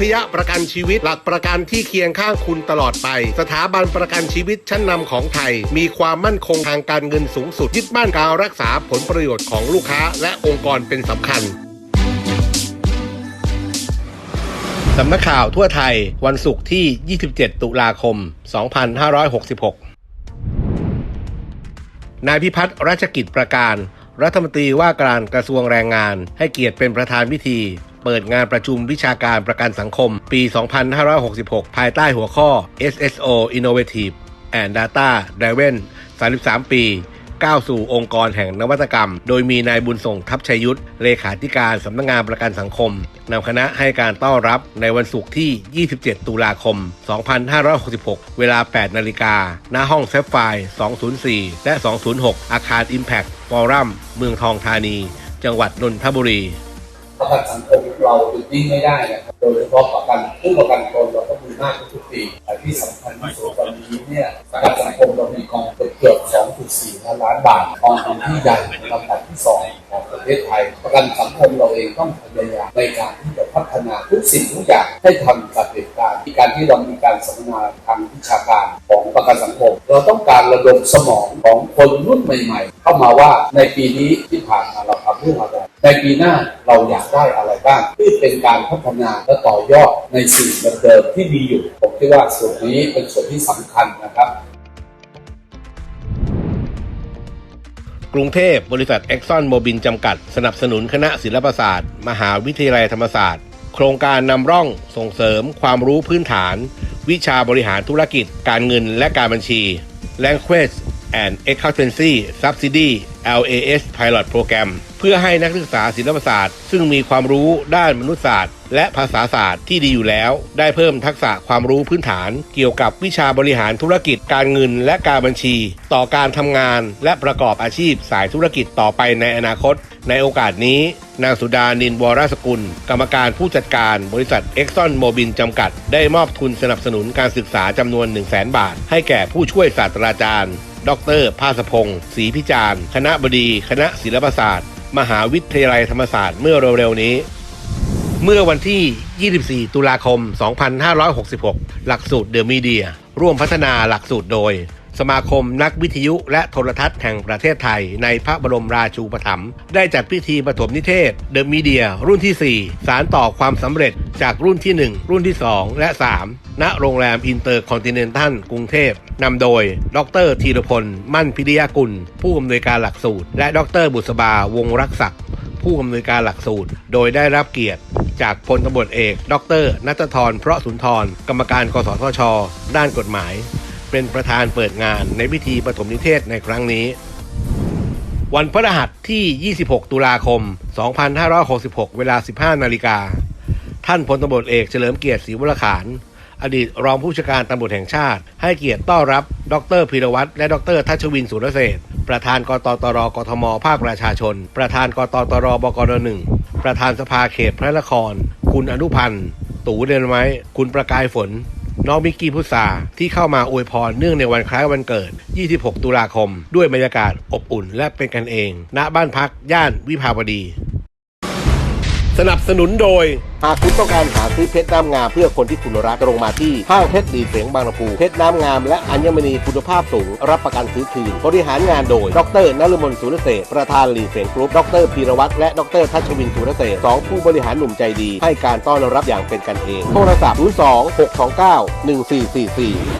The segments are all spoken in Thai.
พยประกันชีวิตหลักประกันที่เคียงข้างคุณตลอดไป สถาบันประกันชีวิตชั้นนำของไทย มีความมั่นคงทางการเงินสูงสุดยึดมั่นการรักษาผลประโยชน์ของลูกค้า และองค์กรเป็นสำคัญสำนักข่าวทั่วไทยวันศุกร์ที่ 27 ตุลาคม 2566 นายพิพัฒน์รัชกิจประการ รัฐมนตรีว่าการกระทรวงแรงงานให้เกียรติเป็นประธานพิธี เปิดงานประชุมวิชาการประกันสังคม ปี 2566 ภายใต้หัวข้อ SSO Innovative and Data Driven 33 ปีก้าวสู่องค์กรแห่งนวัตกรรม โดยมีนายบุญส่งทัพชัยยุทธเลขาธิการสำนักงานประกันสังคมนำคณะให้การต้อนรับในวันศุกร์ที่ 27 ตุลาคม 2566 เวลา 8 นาฬิกา ณ ห้องเซฟไฟ204 และ 206 อาคาร Impact Forum เมืองทองธานี จังหวัดนนทบุรี ประกันสังคมเราหยุดนิ่งไม่ได้นะครับโดยเฉพาะประกันผู้ประกันตนเราก็มีมากทุกปีแต่ที่สำคัญที่สุดตอนนี้เนี่ยประกันสังคมเรามีกองเกือบ 2.4 ล้านล้านบาทกองทุนที่ใหญ่ลำดับที่สองของประเทศไทย ประกันสังคมเราเองต้องพยายามในการที่จะพัฒนาทุกสิ่งทุกอย่างให้ทันกับเหตุการณ์ที่การที่เรามีการสัมมนาทางวิชาการของประกันสังคม เราต้องการระดมสมองของคนรุ่นใหม่ ๆ เข้ามาว่าในปีนี้ที่ผ่านมาเราทำเรื่องอะไร ในปีหน้าเราอยากได้อะไรบ้างที่เป็นการพัฒนาและต่อยอดในสิ่งเดิมที่มีอยู่ ผมคิดว่าส่วนนี้เป็นส่วนที่สำคัญนะครับ กรุงเทพบริษัทเอ็กซอนโมบินจำกัด สนับสนุนคณะศิลปศาสตร์ มหาวิทยาลัยธรรมศาสตร์ โครงการนำร่องส่งเสริมความรู้พื้นฐาน วิชาบริหารธุรกิจ การเงินและการบัญชี Language and Accountancy Subsidy LAS Pilot Program เพื่อให้นักศึกษาศิลปศาสตร์ ซึ่งมีความรู้ด้านมนุษยศาสตร์ และภาษาศาสตร์ที่ดีอยู่แล้ว ได้เพิ่มทักษะความรู้พื้นฐาน เกี่ยวกับวิชาบริหารธุรกิจการเงินและการบัญชี ต่อการทำงาน และประกอบอาชีพสายธุรกิจต่อไปในอนาคต ในโอกาสนี้ นางสุดานินวรสกุล กรรมการผู้จัดการบริษัทเอ็กซอนโมบินจำกัด ได้มอบทุนสนับสนุนการศึกษาจำนวน 1 0 0 0 0แบาท ให้แก่ผู้ช่วยศาสตราจารย์ ดรภาสพงศ์ศรีพิจารณ์ คณะบดี คณะศิลปศาสตร์ มหาวิทยาลัยธรรมศาสตร์เมื่อเร็วๆนี้ เมื่อวันที่ 24 ตุลาคม 2566 หลักสูตรเดอะมีเดีย ร่วมพัฒนาหลักสูตรโดย สมาคมนักวิทยุและโทรทัศน์แห่งประเทศไทย ในพระบรมราชูปถัมภ์ได้จัดพิธีปฐมนิเทศเดอะมีเดียรุ่นที่ 4 สารต่อความสำเร็จจากรุ่นที่ 1 รุ่นที่ 2 และ 3 ณโรงแรมอินเตอร์คอนติเนนทัลกรุงเทพนำโดย ดรธีรพล มั่นพิริยากุล ผู้อำนวยการหลักสูตร และดรบุษบาวงรักศักดิ์ผู้อำนวยการหลักสูตร โดยได้รับเกียรติจากพลตำรวจเอก ดรนัทธรเพราะสุนทร กรรมการกสทช ด้านกฎหมาย เป็นประธานเปิดงานในพิธีปฐมนิเทศในครั้งนี้ วันพฤหัสที่ 26 ตุลาคม 2566 เวลา 15 นาฬิกา ท่านพลตำรวจเอกเฉลิมเกียรติศรีวรขานอดีตรองผู้ชาการตำรวจแห่งชาติ ให้เกียรติต้อนรับ ดรพีรวัตรและดรทัชวินสุรเศษประธานกตตรกทม ภาคประชาชน ประธานกตตรบกนหนึ่งประธานสภาเขตพระนคร คุณอนุพันธ์ ตู่เดนไม้ คุณประกายฝน น้องมิกกี้พุทธาที่เข้ามาอวยพรเนื่องในวันคล้ายวันเกิด 26 ตุลาคม ด้วยบรรยากาศอบอุ่นและเป็นกันเอง ณบ้านพักย่านวิภาวดี สนับสนุนโดย หากคุณต้องการหาซื้อเพชรน้ำงามเพื่อคนที่คุณรักตรงมาที่ห้างเพชรดีเสียงบางลำพูเพชรน้ำงามและอัญมณีคุณภาพสูง รับประกันซื้อคืน บริหารงานโดย ดรนฤมลสุรเศประธานหลีเสียงกรุ๊ปดรพีรวัตรและดรทัชวินสุรเศสองผู้บริหารหนุ่มใจดี ให้การต้อนรับอย่างเป็นกันเอง โทรศัพท์ 02 629 1444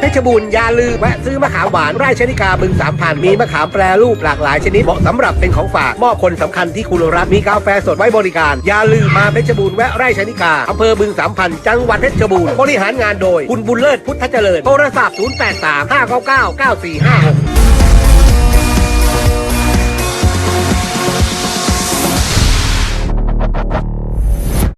เพชรบูรณ์อย่าลืมแวะซื้อมะขามหวานไร่ชนิกาบึงสามพันมีมะขามแปรรูปหลากหลายชนิดเหมาะสำหรับเป็นของฝากมอบคนสำคัญที่คุณรักมีกาแฟสดไว้บริการ อย่าลืมมาเพชรบูรณ์แวะไร่ชนิกาอำเภอบึงสามพันจังหวัดเพชรบูรณ์บริหารงานโดย คุณบุญเลิศพุทธเจริญโทรศัพท์ 083 599 9456